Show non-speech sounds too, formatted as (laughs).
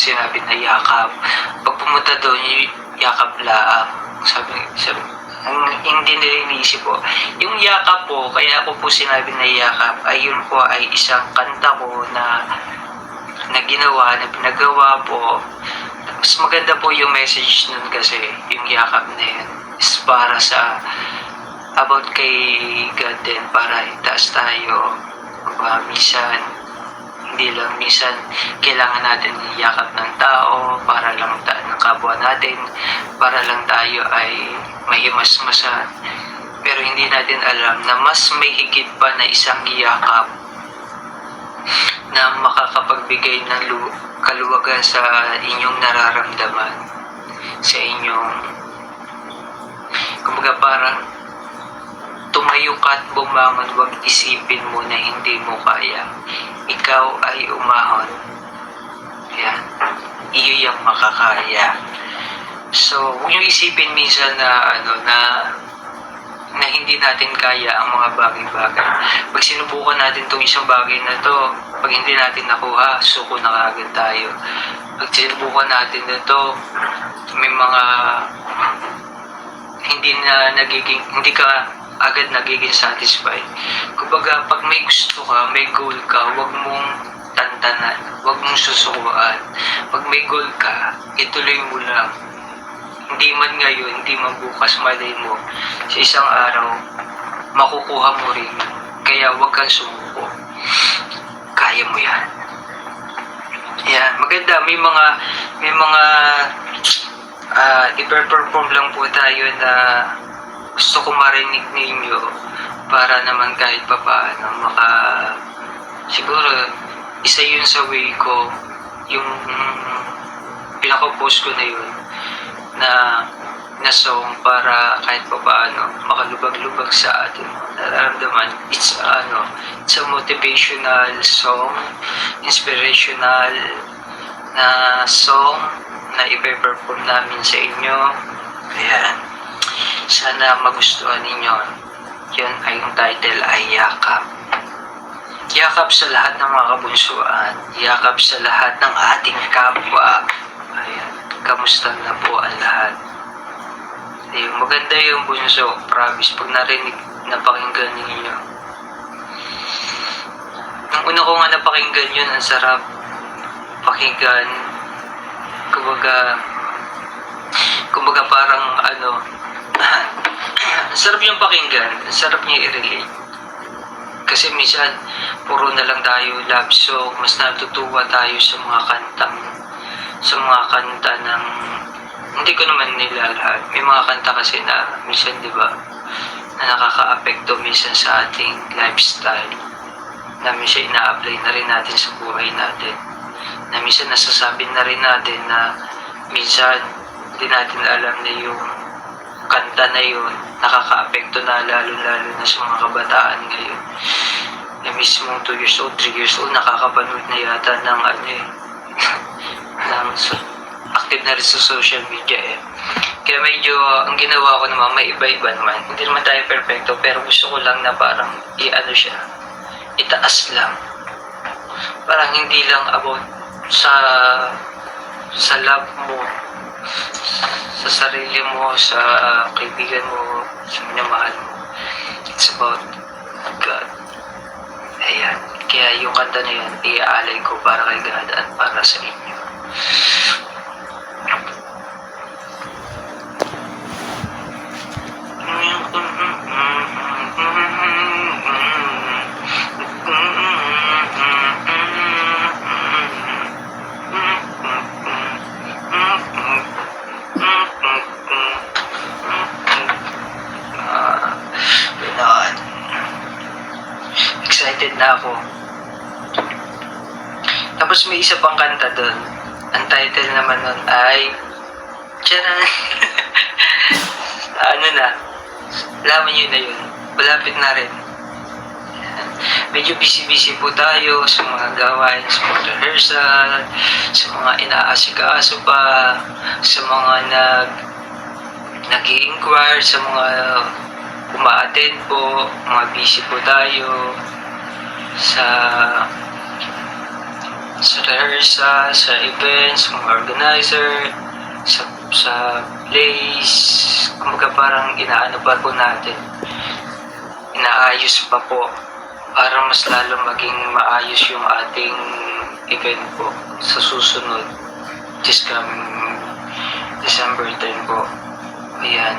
sinabi na yakap. Pag pumunta doon, yakap laang. Sabi, sabi, ang hindi nila iniisip po. Yung yakap po, kaya ako po sinabi na yakap, ay yun po ay isang kanta ko na na ginawa, na pinagawa po. Mas maganda po yung message nun kasi, yung yakap na yun, is para sa about kay God din, para itaas tayo. Diba, minsan, hindi lang minsan kailangan natin yakap ng tao para lang ta- ng kapwa natin para lang tayo ay mahimasmasan. Pero hindi natin alam na mas may higit pa na isang yakap na makakapagbigay ng lu- kaluwagan sa inyong nararamdaman sa inyong kumbaga parang tumayo ka at bumangon, huwag isipin mo na hindi mo kaya. Ikaw ay umahon. Yan. Iyo yung makakaya. So, huwag yung isipin minsan na ano na na hindi natin kaya ang mga bagay-bagay. Pag sinubukan natin itong isang bagay na to, pag hindi natin nakuha, suko na kagad tayo. Pag sinubukan natin na to, may mga hindi na nagiging, hindi ka agad nagiging satisfied. Kumbaga, pag may gusto ka, may goal ka, huwag mong tantanan, huwag mong susukuan. Pag may goal ka, ituloy mo lang. Hindi man ngayon, hindi man bukas, malay mo. Sa isang araw, makukuha mo rin. Kaya huwag kang sumuko. Kaya mo yan. Yan, maganda. May mga, may mga, ah, i-perform lang po tayo na gusto ko marinig ninyo para naman kahit pa paano maka siguro isa yun sa way ko yung pinaka-post ko na yun na na song para kahit pa paano makalubag-lubag sa ating nararamdaman it's ano it's a motivational song inspirational na song na ipe-perform namin sa inyo. Ayan sana magustuhan ninyo. Yun ay yung title ay Yakap. Yakap sa lahat ng mga kabunsuan. Yakap sa lahat ng ating kapwa. Ayan. Kamusta na po ang lahat. Ayun, maganda yung bunso. Promise, pag narinig, napakinggan ninyo. Nung una ko nga napakinggan yun, ang sarap pakinggan. Kumbaga, kumbaga parang ano, sarap yung pakinggan, sarap niya i-relate. Kasi minsan, puro na lang tayo love song, mas natutuwa tayo sa mga kantang, sa mga kanta ng, hindi ko naman nila lahat. May mga kanta kasi na, minsan, di ba, na nakaka-apekto minsan sa ating lifestyle, na minsan ina-apply na rin natin sa buhay natin, na minsan nasasabi na rin natin na minsan, hindi natin alam na yung kanta na yun, nakaka-apekto na lalo-lalo na sa mga kabataan ngayon. Na mismo 2 years old, 3 years old, nakakapanood na yata ng ano eh, (laughs) ng so, active na rin sa social media eh. Kaya medyo, ang ginawa ko naman, may iba-iba naman. Hindi naman tayo perfecto, pero gusto ko lang na parang i-ano siya, itaas lang. Parang hindi lang about sa sa love mo, sa sarili mo, sa kaibigan mo, sa minamahal mo. It's about God. Ayan. Kaya yung kanta na yun, iaalay ko para kay God at para sa inyo. Na ako. Tapos may isa pang kanta doon. Ang title naman nun ay Tcharan! (laughs) ano na? Laman yun na yun. Malapit na rin. Medyo busy-busy po tayo sa mga gawain, sa mga rehearsal, sa mga inaasikaso pa, sa mga nag nag inquire sa mga uma-attend po, mga busy po tayo sa sa rehearsal, sa events, mga organizer, sa, sa plays, kumbaga parang inaano pa po natin, inaayos pa po para mas lalo maging maayos yung ating event po sa susunod this coming December 10 po. Ayan.